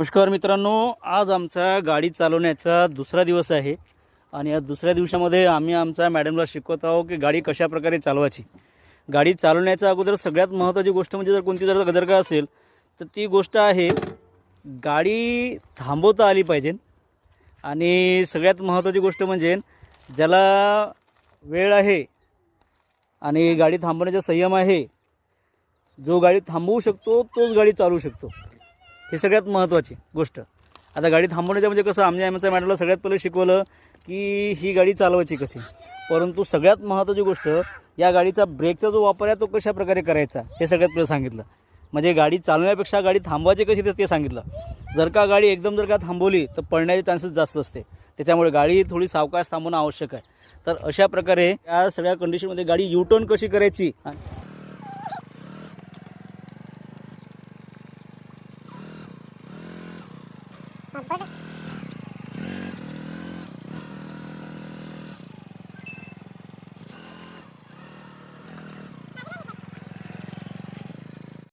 नमस्कार मित्रांनो आज आमचा गाडी चालवण्याचा दुसरा दिवस आहे आणि या दुसऱ्या दिवसामध्ये आम्ही आमच्या मॅडमला शिकवत आहोत की गाडी कशा प्रकारे चालवायची. गाडी चालवण्याच्या अगोदर सगळ्यात महत्त्वाची गोष्ट म्हणजे जर कोणती जर गजर का असेल तर ती गोष्ट आहे गाडी थांबवता आली पाहिजे. आणि सगळ्यात महत्त्वाची गोष्ट म्हणजे ज्याला वेळ आहे आणि गाडी थांबवण्याचा संयम आहे जो गाडी थांबवू शकतो तोच गाडी चालवू शकतो. हे सगळ्यात महत्त्वाची गोष्ट. आता गाडी थांबवण्याचं म्हणजे कसं आमच्या आमच्या मॅडमला सगळ्यात पहिले शिकवलं की ही गाडी चालवायची कशी. परंतु सगळ्यात महत्त्वाची गोष्ट या गाडीचा ब्रेकचा जो वापर आहे तो कशा प्रकारे करायचा हे सगळ्यात पहिलं सांगितलं. म्हणजे गाडी चालवण्यापेक्षा गाडी थांबवायची कशी ते सांगितलं. जर का गाडी एकदम जर का थांबवली तर पडण्याचे चान्सेस जास्त असते. त्याच्यामुळे गाडी थोडी सावकाश थांबवणं आवश्यक आहे. तर अशा प्रकारे या सगळ्या कंडिशनमध्ये गाडी यू टर्न कशी करायची これ。